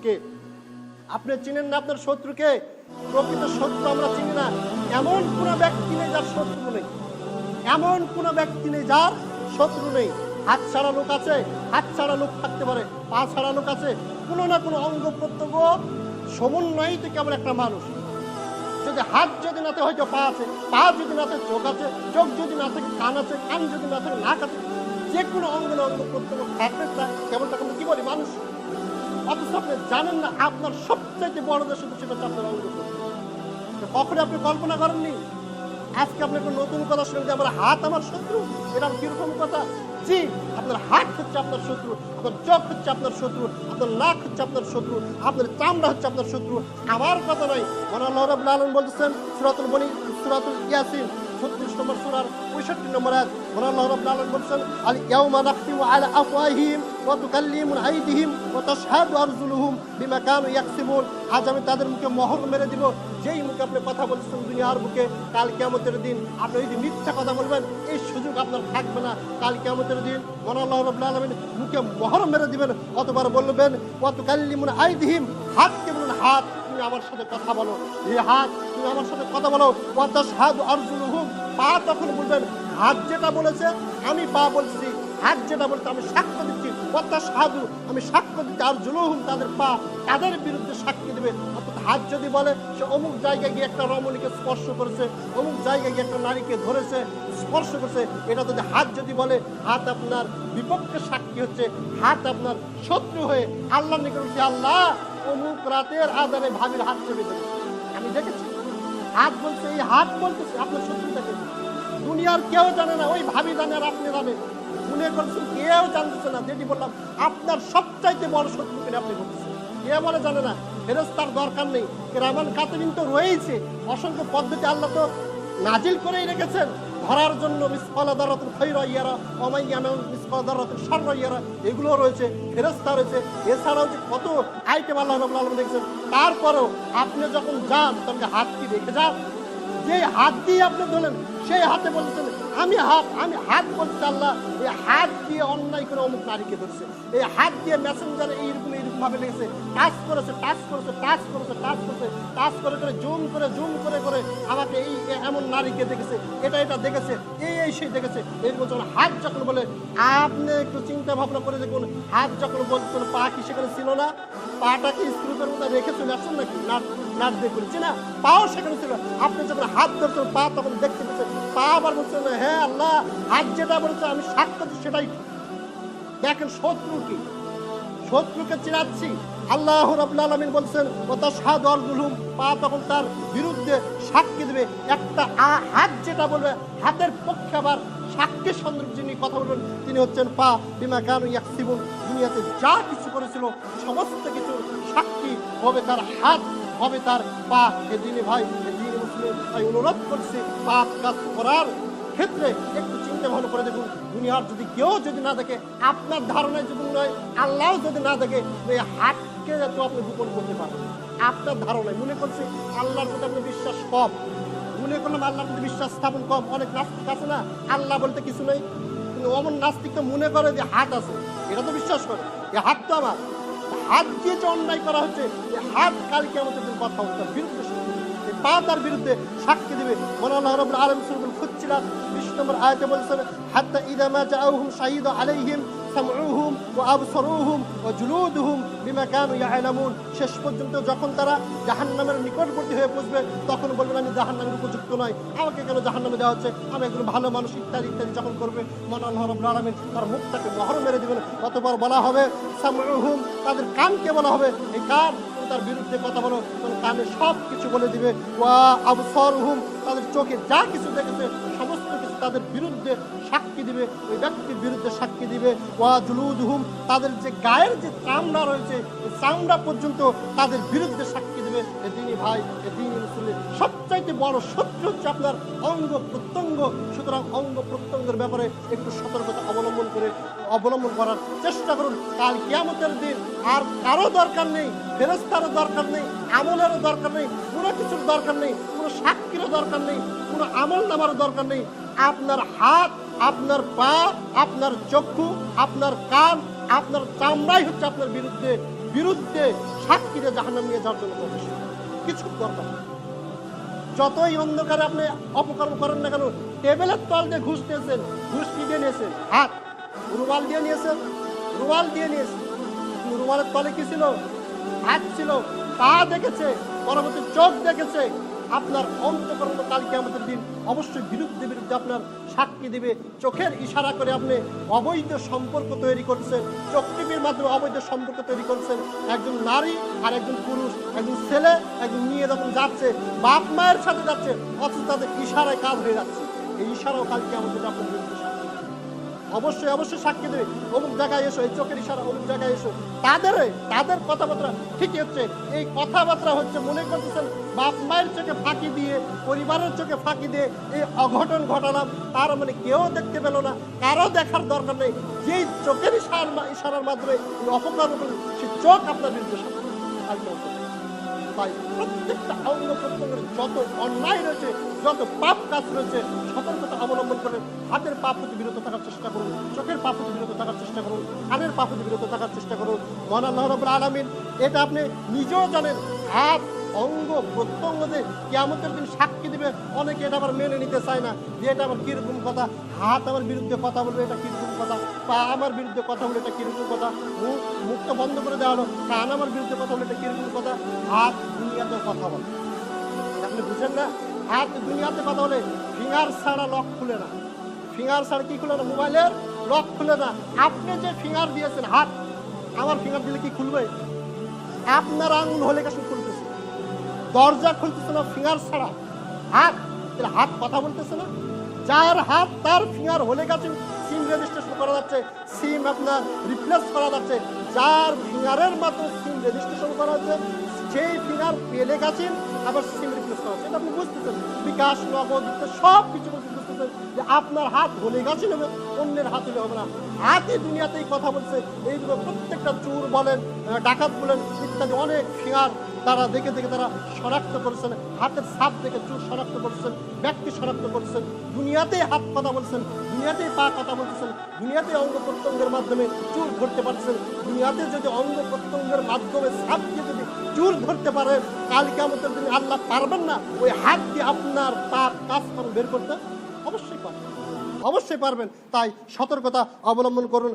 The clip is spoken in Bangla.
শত্রুকে? আপনি চিনেন না আপনার শত্রুকে? প্রকৃত শত্রু আমরা চিনি না। এমন কোন ব্যক্তি নেই যার শত্রু নেই। এমন কোন ব্যক্তি নেই যার শত্রু নেই। হাত ছাড়া লোক আছে, হাত ছাড়া লোক থাকতে পারে, পা ছাড়া লোক আছে। কোনো না কোনো অঙ্গ প্রত্যঙ্গ সমন্বয় থেকে আমরা একটা মানুষ। যদি হাত যদি না হয়তো পা আছে, পা যদি না চোখ আছে, চোখ যদি না থাকে কান আছে, কান যদি না থাকে নাক আছে, যে কোনো অঙ্গ অঙ্গ প্রত্যঙ্গ চায় কেমন তখন কি বলি? মানুষ। অথচ আপনি জানেন না আপনার সবচাইতে বড় দেশ হচ্ছে সেটা আপনার অঙ্গ কখনো আপনি কল্পনা করেননি? আজকে আপনি একটা নতুন কথা শুনলেন যে আমার হাত আমার শত্রু? এটা কীরকম কথা? জি, আপনার হাত হচ্ছে আপনার শত্রু, আপনার চোখ হচ্ছে আপনার শত্রু, আপনার নাক হচ্ছে আপনার শত্রু, আপনার চামড়া হচ্ছে আপনার শত্রু। আমার কথা নয় মনে আল্লাহ রাব্বুল আলামিন বলতেছেন সূরাতুল বনি সূরাতুল ইয়াসিন 36 নম্বর সূরার 65 নম্বর আয়াত। মনে আল্লাহ রাব্বুল আলামিন বলছেন, আল ইয়াউমা নাখতিমু আলা আফওয়াহিহিম ওয়া তুকাল্লিমুনা আইদিহিম ওয়া তাশহাদু আরজুলুহুম বিমা কানু ইয়াকসিবুন। আজ আমি তাদের মুখে মোহর মেরে দিব, যেই মুখে আপনি কথা বলছেন দুনিয়ার বুকে, কাল কিয়ামতের দিন আপনি যদি মিথ্যা কথা বলবেন, এই সুযোগ আপনার থাকবে না। কাল কিয়ামতের দিন মনে আল্লাহ রাব্বুল আলামিন মুখে মোহর মেরে দিবেন, অতবার বলবেন, ওয়া তুকাল্লিমুনা আইদিহিম, হাতকে বলুন, হাত, তুমি আমার সাথে কথা বলো, এই হাত, তুমি আমার সাথে কথা বলো, ওয়া তাশহাদু আরজুলুহুম। পা তখন বলবেন, হাত যেটা বলেছে, আমি পা বলছি। হাত যেটা বলছে, আমি সাক্ষ্য দিচ্ছি। কথা সাধু, আমি সাক্ষ্য দিচ্ছি। আর জুলুহুম তাদের পা, তাদের বিরুদ্ধে সাক্ষী দেবে। অর্থাৎ হাত যদি বলে, সে অমুক জায়গায় গিয়ে একটা রমণীকে স্পর্শ করেছে, অমুক জায়গায় গিয়ে একটা নারীকে ধরেছে, স্পর্শ করেছে, এটা যদি হাত যদি বলে, হাত আপনার বিপক্ষে সাক্ষী হচ্ছে, হাত আপনার শত্রু হয়ে আল্লাহ নিকট আল্লাহ, অমুক রাতের আদারে ভাবির হাত চেপে দেবে আমি দেখেছি। হাত বলছে, এই হাত বলতেছে, আপনার শত্রুটাকে দুনিয়ার কেউ জানে না, ওই ভাবি জানে আর আপনি জানেন। মনে করছেন কেউ জানতেছে না, যেটি বললাম, আপনার সবচাইতে বড় শত্রুকে আপনি বলতেছেন। কে বলে জানে না ফেরস্তার দরকার নেই। রামান কাতরিন তো রয়েছে। অসংখ্য পদ্ধতি আল্লাহ তো নাজিল করেই রেখেছেন। ধরার জন্য মিসফলা দরতুল খৈর ইয়ারা অমাইয়ানা মিসফলা দরতুল সার ইয়ারা এগুলো রয়েছে ফেরস্তা রয়েছে। এছাড়াও যে কত আইটেম আল্লাহ রাব্বুল আলামিন রেখেছেন, তারপরেও আপনি যখন যান তখন হাত কি রেখে যান? যে হাত দিয়ে আপনি ধরলেন সেই হাতে বলছেন আমি হাত আমি হাত বলছি আল্লাহ, এই হাত দিয়ে অন্যায় করে অমুক নারীকে ধরছে। এই হাত দিয়ে মেসেঞ্জারে এইরকম এইরকম ভাবে লেগেছে টাচ করেছে টাচ করেছে টাচ করেছে টাচ করেছে, টাচ করে করে, জুম করে জুম করে করে আমাকে এই এমন নারীকে দেখেছে। এটা এটা দেখেছে, এই এই, সেই দেখেছে। এরকম যখন হাত যখন বলে, আপনি একটু চিন্তা ভাবনা করে দেখুন, হাত যখন বলছেন পা কি সেখানে ছিল না? পাটা কি স্ক্রুপের মধ্যে রেখে চলে আসছেন নাকি? নাট নাট দিয়ে করেছি না? পাও সেখানে ছিল আপনি যখন হাত ধরছেন, পা তখন দেখতে পেয়েছেন পা আবার বলছেন হ্যাঁ আল্লাহ, হাত যেটা বলেছে, আমি সাক্ষ্য সেটাই দেখেন শত্রু কি? শত্রুকে চিরাচ্ছি। আল্লাহ রাব্বুল আলামিন বলছেন ও তাশহাদু আরজুলহুম পা তখন তার বিরুদ্ধে সাক্ষী দেবে। একটা আ- হাত যেটা বলবে, হাতের পক্ষে আবার সাক্ষী সন্দর্ভ যিনি কথা বলবেন, তিনি হচ্ছেন পা। বিমা কানু ইয়াকসিবুন। দুনিয়াতে যা কিছু করেছিল, সমস্ত কিছু সাক্ষী হবে তার হাত, হবে তার পা। এদিনে ভাই মুসলিম ভাই অনুরোধ করছে পাপ কাজ করার ক্ষেত্রে একটু চিন্তা ভালো করে দেখুন দুনিয়ার যদি কেউ যদি না দেখে, আপনার ধারণায় যদি নয় আল্লাহ যদি না দেখে এই হাতকে তো আপনি গোপন করতে পারবেন আপনার ধারণায় মনে করছি আল্লাহর প্রতি আপনার বিশ্বাস কম মনে করলাম আল্লাহর প্রতি বিশ্বাস স্থাপন কম অনেক নাস্তিক আছে না আল্লাহ বলতে কিছু নেই কিন্তু অমন নাস্তিক তো মনে করে যে হাত আছে, এটা তো বিশ্বাস করে। এই হাত তো আমার হাত দিয়ে যে অন্যায় করা হচ্ছে, হাত কালকে আমাদের কথা হচ্ছে বিরুদ্ধে পা তার বিরুদ্ধে সাক্ষী দিবে। মনে আল্লাহ রাব্বুল আলামিন সূরাতুল ফুচ্ছিলাত 20 নম্বর আয়াতে বলেছেন, হাত্তা ইদা মা জাআহুম শাহিদ আলাইহিম সামউহুম ওয়া আবসারুহুম ওয়া জুলুদুহুম বিমা কানু শেষ পর্যন্ত যখন তারা জাহান্নামের নিকটবর্তী হয়ে পৌঁছবে তখন বলবেন আমি জাহান্নামের উপযুক্ত নয়। আমাকে কেন জাহান্নামে দেওয়া হচ্ছে? আমি একজন ভালো মানুষ, ইত্যাদি ইত্যাদি যখন করবে মন আল্লাহ রাব্বুল আলামিন তার মুখটাকে মহর মেরে দিবেন। অতবার বলা হবে, সামউহুম, তাদের কানকে বলা হবে, এই কান তার বিরুদ্ধে কথা বলো, তাহলে সব কিছু বলে দিবে। ওয়া হুম তাদের চোখে যা কিছু দেখেছে তাদের বিরুদ্ধে সাক্ষী দিবে, ওই ব্যক্তির বিরুদ্ধে সাক্ষী দিবে। ওয়া জুলুদুহুম, তাদের যে গায়ের যে চামড়া রয়েছে, এই চামড়া পর্যন্ত তাদের বিরুদ্ধে সাক্ষী দিবে। এদিনই ভাই এদিনই মুসলিম সবচাইতে বড় শত্রু হচ্ছে আপনার অঙ্গ প্রত্যঙ্গ। সুতরাং অঙ্গ প্রত্যঙ্গের ব্যাপারে একটু সতর্কতা অবলম্বন করে অবলম্বন করার চেষ্টা করুন। কাল কিয়ামতের দিন আর কারও দরকার নেই ফেরস্তারও দরকার নেই, আমলেরও দরকার নেই, কোনো কিছুর দরকার নেই, কোনো সাক্ষীরও দরকার নেই, কোনো আমল নামারও দরকার নেই। আপনার হাত, আপনার পা, আপনার চক্ষু, আপনার কান, আপনার চামড়াই হচ্ছে আপনার বিরুদ্ধে বিরুদ্ধে সাক্ষীরে জাহান্নাম নিয়ে যাওয়ার জন্য প্রচেষ্ট কিছু করবেন যতই অন্ধকারে আপনি অপকর্ম করেন না কেন, টেবিলের তল দিয়ে ঘুষ নিয়েছেন, ঘুষ দিয়ে নিয়েছেন? হাত। রুমাল দিয়ে নিয়েছেন, রুমাল দিয়ে নিয়েছেন। রুমালের তলে কি ছিল? হাত ছিল। পা দেখেছে, পরবর্তী চোখ দেখেছে। আপনার অন্তকরণ কালকে আমাদের দিন অবশ্যই বিরুদ্ধে বিরুদ্ধে আপনার সাক্ষী দেবে। চোখের ইশারা করে আপনি অবৈধ সম্পর্ক তৈরি করছেন। চোখ টিভির মাধ্যমে অবৈধ সম্পর্ক তৈরি করছেন। একজন নারী আর একজন পুরুষ, একজন ছেলে, একজন মেয়ে যখন যাচ্ছে, বাপ মায়ের সাথে যাচ্ছে, অথচ তাদের ইশারায় কাজ হয়ে যাচ্ছে। এই ইশারাও কালকে আমাদের আপনার। অবশ্যই অবশ্যই সাক্ষী দেবে। অমুক জায়গায় এসো, এই চোখের ইশারা, অমুক জায়গায় এসো। তাদের তাদের কথাবার্তা ঠিকই হচ্ছে। এই কথাবার্তা হচ্ছে মনে করতেছেন, বাপ মায়ের চোখে ফাঁকি দিয়ে, পরিবারের চোখে ফাঁকি দিয়ে এই অঘটন ঘটালাম। তার মানে কেউ দেখতে পেল না, কারও দেখার দরকার নেই। যেই চোখের ইশার ইশারার মাধ্যমে করলেন সেই চোখ আপনার অন্তত। তাই প্রত্যেকটা অঙ্গ প্রত্যঙ্গের যত অন্যায় রয়েছে, যত পাপ কাজ রয়েছে, সতর্কতা অবলম্বন করে হাতের পাপ প্রতি বিরত থাকার চেষ্টা করুন, চোখের পাপ প্রতি বিরত থাকার চেষ্টা করুন, কানের পাপ প্রতি বিরত থাকার চেষ্টা করুন। মহান আল্লাহ আলামিন, এটা আপনি নিজেও জানেন, হাত অঙ্গ প্রত্যঙ্গতে কেমতের দিন সাক্ষী দিবে, অনেকে এটা আবার মেনে নিতে চায় না যে এটা আমার কীরকম কথা। হাত আমার বিরুদ্ধে কথা বলবে, এটা কীরকম কথা। পা আমার বিরুদ্ধে কথা বলে, এটা কীরকম কথা। মুখ মুখটা বন্ধ করে দেওয়া হলো, কান আমার বিরুদ্ধে কথা বলে, এটা কীরকম কথা। হাত দুনিয়াতে কথা বলে। আপনি বুঝেন না? হাত দুনিয়াতে কথা বলে, ফিঙ্গার ছাড়া লক খুলে না। ফিঙ্গার ছাড়া কি খুলে না? মোবাইলের লক খুলে না। আপনি যে ফিঙ্গার দিয়েছেন, হাত, আমার ফিঙ্গার দিলে কি খুলবে? আপনার আঙুল হলে কাছে খুলতেছে দরজা খুলতেছে না, ফিঙ্গার ছাড়া। হাত হাত কথা বলতেছে না। যার হাত, তার ফিঙ্গার হলে গেছে, সিম রেজিস্ট্রেশন করা যাচ্ছে, সিম আপনার রিপ্লেস করা যাচ্ছে। যার ফিঙ্গারের মাধ্যমে সিম রেজিস্ট্রেশন করা হচ্ছে সেই ফিঙ্গার পেলে গেছেন আবার সিম রিপ্লেস করা হচ্ছে। এটা আপনি বুঝতেছেন। বিকাশ, নগদ সব কিছু বুঝতেছেন যে আপনার হাত হলে গেছে নেবে, অন্যের হাত হলে হবে না। হাতই দুনিয়াতেই কথা বলছে। এইগুলো প্রত্যেকটা চোর বলেন ডাকাত বলেন, ইত্যাদি অনেক ফিঙ্গার তারা দেখে দেখে তারা শনাক্ত করেছেন। হাতের ছাপ দেখে চোর শনাক্ত করছেন, ব্যক্তি শনাক্ত করছেন। দুনিয়াতেই হাত কথা বলছেন, দুনিয়াতেই পা কথা বলতেছেন দুনিয়াতেই অঙ্গ প্রত্যঙ্গের মাধ্যমে চোর ধরতে পারছেন। দুনিয়াতে যদি অঙ্গ প্রত্যঙ্গের মাধ্যমে ছাপ দিয়ে যদি চোর ধরতে পারেন, কাল কেমতের দিন আল্লাহ পারবেন না ওই হাত দিয়ে আপনার পা কাজ বের করতে? অবশ্যই পারবেন। অবশ্যই পারবেন। তাই সতর্কতা অবলম্বন করুন।